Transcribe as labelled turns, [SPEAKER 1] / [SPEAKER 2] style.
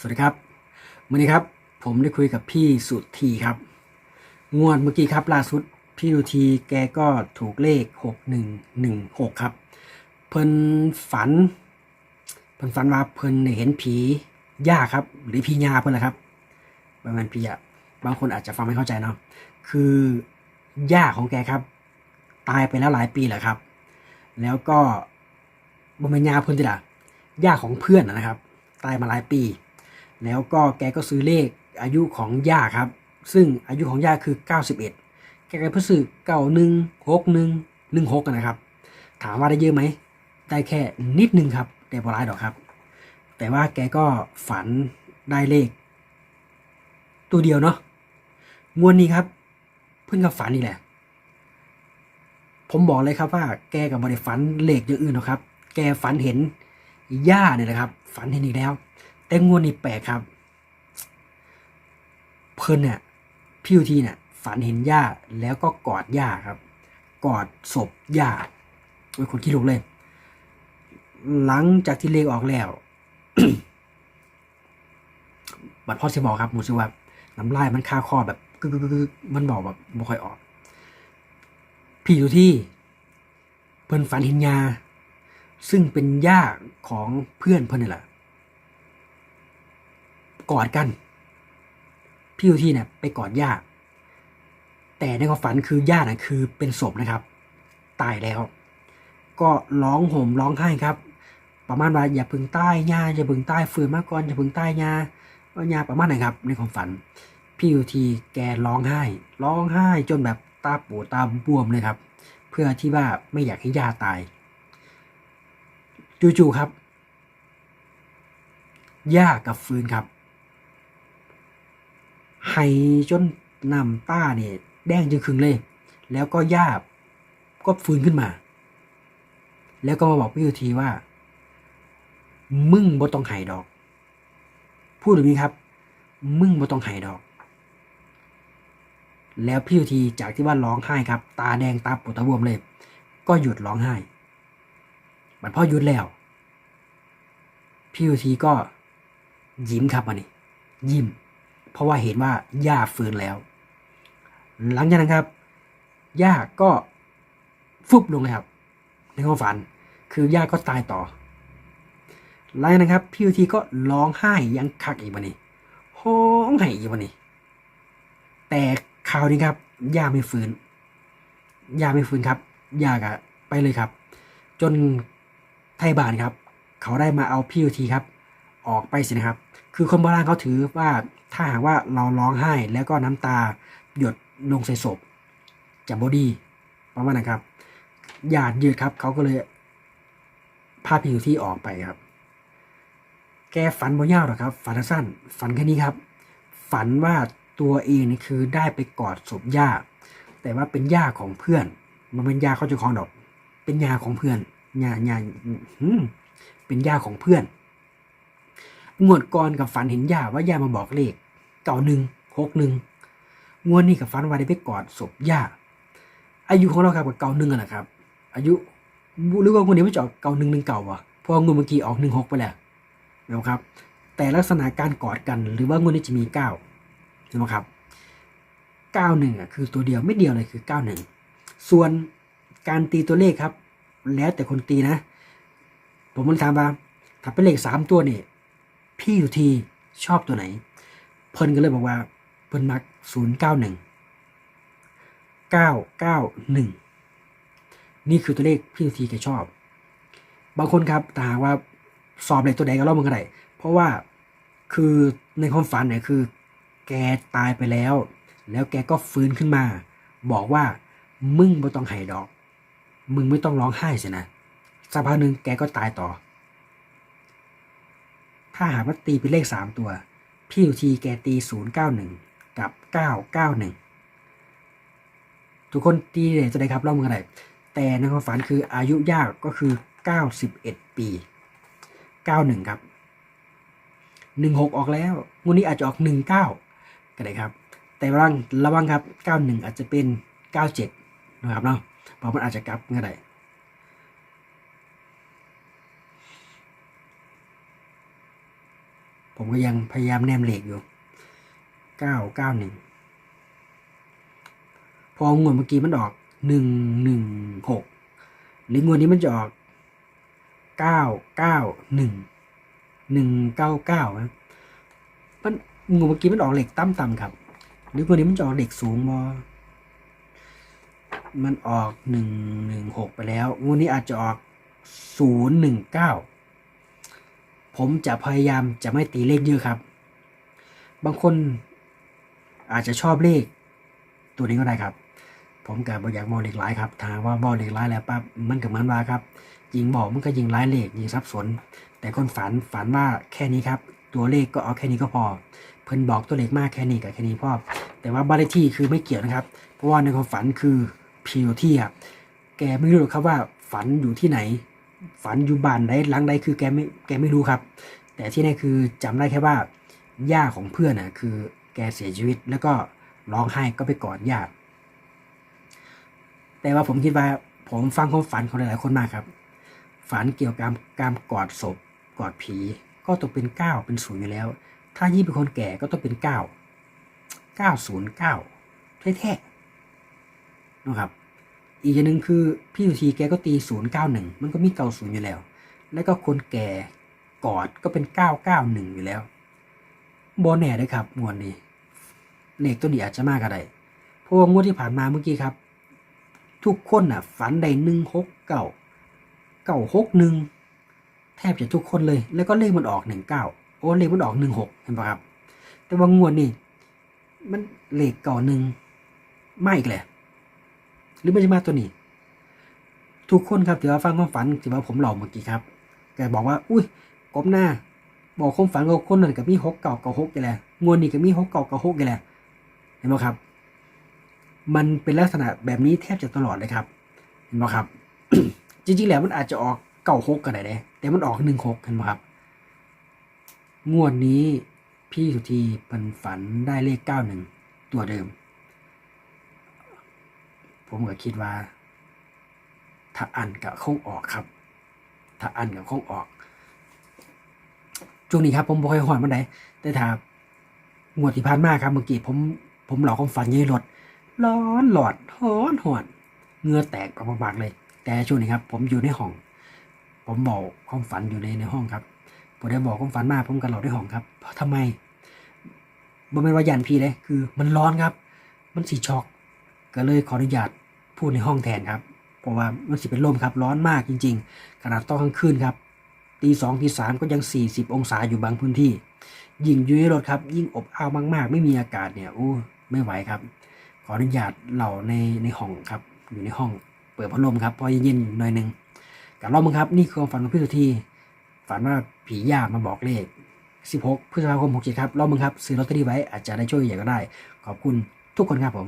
[SPEAKER 1] สวัสดีครับวันนี้ครับ ผมได้คุยกับพี่สุธีครับ งวดเมื่อกี้ครับล่าสุดพี่สุธีแกก็ถูกเลขหกหนึ่งหนึ่งหกครับ เพิ่นฝัน เพิ่นฝันว่าเพิ่นเห็นผีย่าครับ หรือผียาเพิ่นแหละครับประมาณผีอะบางคนอาจจะฟังไม่เข้าใจเนาะคือย่าของแกครับ ตายไปแล้วหลายปีแหละครับ แล้วก็บำเพ็ญาเพิ่นติล่ะย่าของเพื่อนนะครับ ตายมาหลายปี แล้วก็แกก็ซื้อเลขอายุของย่าครับ ซึ่งอายุของย่าคือ 91 แกก็เพิ่งซื้อเก้าหนึ่งหกหนึ่งหนึ่งหกนะครับ ถามว่าได้เยอะไหม ได้แค่นิดนึงครับ แต่บร้ายดอกครับ แต่ว่าแกก็ฝันได้เลข ตัวเดียวเนาะ งวดนี้ครับ เพิ่งกับฝันนี่แหละ ผมบอกเลยครับว่า แกกับบริฝันเลขอย่างอื่นหรอกครับ แกฝันเห็นย่าเนี่ยนะครับ ฝันเห็นอีกแล้ว แต่งวดนี้แปลกครับ เพิ่นเนี่ยพี่ยูทีเนี่ยฝันเห็นย่าแล้วก็กอดย่าครับ กอดศพย่าโอ้ยคนขี้ลุกเลย หลังจากที่เลขออกแล้วบัดพ่อสิบอกครับหมูสิว่าน้ำลายมันคาคอแบบกึกกึกมันบอกแบบไม่ค่อยออก พี่อยู่ที่ เพิ่นฝันเห็นยา ซึ่งเป็นย่าของเพื่อนเพิ่นนี่แหละ กอดกัน พี่ยูที่เนี่ยไปกอดย่า แต่ในความฝันคือย่าน่ะคือเป็นศพนะครับ ตายแล้ว ก็ร้องห่มร้องไห้ครับ ประมาณว่าอย่าพึงใต้ย่าอย่าพึงใต้ฟืนมาก่อนอย่าพึงใต้ยาว่ายาประมาณไหนครับ ในความฝัน พี่ยูทีแกร้องไห้ ร้องไห้จนแบบตาปูตาบวมเลยครับ เพื่อที่ว่าไม่อยากให้ย่าตายจู่ๆครับย่ากับฟืนครับ ให้จนน้ำต้าเนี่ยแดงจึงคึงเลย แล้วก็ย่าก็ฟื้นขึ้นมา แล้วก็มาบอกพี่ยูทีว่า มึงบ่ต้องไห้ดอก พูดแบบนี้ครับ มึงบ่ต้องไห้ดอก แล้วพี่ยูทีจากที่ว่าร้องไห้ครับ ตาแดงตาปูดตาบวมเลย ก็หยุดร้องไห้ มันพ่อหยุดแล้ว พี่ยูทีก็ยิ้มครับมันนี่ยิ้ม เพราะว่าเห็นว่าย่าฟื้นแล้ว หลังจากนั้นครับย่าก็ฟุบลงเลยครับ ในความฝัน คือย่าก็ตายต่อหลังจากนั้นครับพี่ยูทีก็ร้องไห้ยังคักอีกวันนี้ห้องไห้อีกวันนี้ แต่คราวนี้ครับย่าไม่ฟื้นย่าไม่ฟื้นครับย่ากะไปเลยครับ จนไทยบานครับ เขาได้มาเอาพี่ยูทีครับ ออกไปสินะครับ คือคนโบราณเขาถือว่าถ้าหากว่าเราร้องไห้แล้วก็น้ำตาหยดลงใส่ศพจะบอดีประมาณนะครับหยาดยืดครับเขาก็เลยพาพี่ยูทีออกไปครับ แกฝันบ่ยาวหรอกครับ ฝันสั้น ฝันแค่นี้ครับ ฝันว่าตัวเองนี่คือได้ไปกอดศพย่าแต่ว่าเป็นย่าของเพื่อน มันเป็นย่าเขาจะของดอก เป็นยาของเพื่อนยายาเป็นย่าของเพื่อน งวดก่อนกับฝันเห็นย่าว่าย่ามาบอกเลขเก่าหนึ่งหกหนึ่งงวดนี้กับฝันว่าได้ไปกอดศพย่าอายุของเราครับกับเก่าหนึ่งนะครับ อายุหรือว่างวดนี้ไม่จะออกเก่าหนึ่งหนึ่งเก่าวะพราะว่างวดเมื่อกี้ออกหนึ่งหกไปแล้วนะครับ แต่ลักษณะการกอดกันหรือว่างวดนี้จะมีเก้าใช่ไหมครับเก้าหนึ่งอะคือตัวเดียวไม่เดียวเลยคือเก้าหนึ่งส่วนการตีตัวเลขครับ แล้วแต่คนตีนะ ผมมันถามว่าถ้าเป็นเลขสามตัวเนี่ย พี่อยู่ทีชอบตัวไหน เพิ่นก็เลยบอกว่า เพิ่นมักศูนย์เก้าหนึ่งเก้าเก้าหนึ่งนี่คือตัวเลขพี่อยู่ทีแกชอบ บางคนครับถ้าหากว่าสอบเลยตัวใดก็เล่ามันก็ได้เพราะว่าคือในความฝันเนี่ยคือ แกตายไปแล้ว แล้วแกก็ฟื้นขึ้นมา บอกว่ามึงไม่ต้องไห้ดอก มึงไม่ต้องร้องไห้สินะสักพักหนึ่งแกก็ตายต่อ ถ้าหากว่าตีเป็นเลขสามตัวพี่อยู่ทีแกตีศูนย์เก้าหนึ่งกับเก้าเก้าหนึ่งทุกคนตีเลยจะได้ครับเล่ามันก็ได้แต่ในความฝันคืออายุยากก็คือเก้าสิบเอ็ดปีเก้าหนึ่งครับหนึ่งหกออกแล้วงวดนี้อาจจะออกหนึ่งเก้าก็ได้ครับ แต่ระวังระวังครับเก้าหนึ่งอาจจะเป็นเก้าเจ็ดนะครับเนาะเพราะมันอาจจะกลับก็ได้ ผมก็ยังพยายามแนมเหล็กอยู่เก้าเก้าหนึ่งพองวดเมื่อกี้มันออกหนึ่งหนึ่งหกหรืองวดนี้มันจะออกเก้าเก้าหนึ่งหนึ่งเก้าเก้านะมันงวดเมื่อกี้มันออกเหล็กต่ำๆครับ หรืองวดนี้มันจะออกเหล็กสูงมอมันออกหนึ่งหนึ่งหกไปแล้วงวดนี้อาจจะออกศูนย์หนึ่งเก้า ผมจะพยายามจะไม่ตีเลขเยอะครับ บางคนอาจจะชอบเลข ตัวนี้ก็ได้ครับ ผมกับบอยากมองเลขร้ายครับทางว่าบอเลขร้ายแล้วปั๊บมันกับเหมือนว่าครับยิงบอกมันก็ยิงร้ายเลขยิงสับสน แต่คนฝันฝันว่าแค่นี้ครับตัวเลขก็เอาแค่นี้ก็พอ เพิ่นบอกตัวเลขมากแค่นี้กับแค่นี้พอแต่ว่าบ้านเลขที่คือไม่เกี่ยวนะครับ เพราะว่าในความฝันคือพีโอที่ครับแกไม่รู้ครับว่าฝันอยู่ที่ไหน ฝันอยู่บ้านใดหลังใดคือแกไม่แกไม่รู้ครับ แต่ที่แน่คือจำได้แค่ว่าย่าของเพื่อนน่ะคือแกเสียชีวิตแล้วก็ร้องไห้ก็ไปกอดญาติ แต่ว่าผมคิดว่าผมฟังความฝันของหลายๆคนมากครับ ฝันเกี่ยวกับการกอดศพกอดผีก็ต้องเป็นเก้าเป็นศูนย์อยู่แล้ว ถ้ายิ่เป็นคนแก่ก็ต้องเป็นเก้าเก้าศูนย์เก้าแท้ๆนะครับ อีกอย่างหนึ่งคือพี่สุธีแกก็ตีศูนย์เก้าหนึ่งมันก็มีเก้าศูนย์อยู่แล้ว แล้วก็คนแก่กอดก็เป็นเก้าเก้าหนึ่งอยู่แล้วโบแน่เลยครับงวดนี้เลขตัวนี้อาจจะมากก็ได้เพราะว่างวดที่ผ่านมาเมื่อกี้ครับ ทุกคนน่ะ ฝันได้หนึ่งหกเก้าเก้าหกหนึ่งแทบจะทุกคนเลย แล้วก็เลขมันออกหนึ่งเก้าโอ้เลขมันออกหนึ่งหกเห็นปะครับ แต่ว่างวดนี้มันเลขเก่าหนึ่งไม่อีกแหละ หรือไม่ใช่มาตัวนี้ทุกคนครับที่ว่าฟังความฝันที่ว่าผมเล่าเมื่อกี้ครับแกบอกว่า อุ้ยกบหน้า บอกความฝันของคนนั้นกับมีหกเก่าเก่าหกกันแหละงวดนี้ก็มีหกเก่าเก่าหกกันแหละเห็นไหมครับ มันเป็นลักษณะแบบนี้แทบจะตลอดเลยครับ เห็นไหมครับ จริงๆแล้วมันอาจจะออกเก่าหกกันได้เลยแต่มันออกหนึ่งหกเห็นไหมครับ งวดนี้พี่สุธีเป็นฝันได้เลขเก้าหนึ่งตัวเดิม ผมก็คิดว่า ถ้าอันกับคงออกครับ ถ้าอันกับคงออกช่วงนี้ครับผมบ่ค่อยหอนมันไดแต่ถ้างวดที่ผ่านมาครับเมื่อกี้ผมผมหลอกความฝันยี่รถร้อนหลอดฮ้อนหอนเหงื่อแตกออกปากๆเลย แต่ช่วงนี้ครับ ผมอยู่ในห้อง ผมบอกความฝันอยู่ในในห้องครับผมได้บอกความฝันมาผมก็หลอกในห้องครับเพราะทำไมบ่เป็นว่ายันพี่เลยคือ มันร้อนครับ มันสีช็อก ก็เลยขออนุญาตพูดในห้องแทนครับ เพราะว่ามันสิเป็นลมครับร้อนมากจริง ๆ ขนาดตอนกลางคืนครับตีสองตีสามก็ยัง 40 องศาอยู่บางพื้นที่ ยิ่งอยู่ในรถครับ ยิ่งอบอ้าวมาก ๆ ไม่มีอากาศเนี่ยโอ้ไม่ไหวครับ ขออนุญาตเหล่าในในห้องครับ อยู่ในห้องเปิดพัดลมครับพอเย็นๆหน่อยหนึงกับรอบมึงครับ นี่คือความฝันของพี่สุธีฝันว่าผีย่ามาบอกเลข 16พฤษภาคม67ครับรอบมึงครับซื้อลอตเตอรี่ไว้อาจจะได้ช่วยใหญ่ก็ได้ ขอบคุณทุกคนครับผม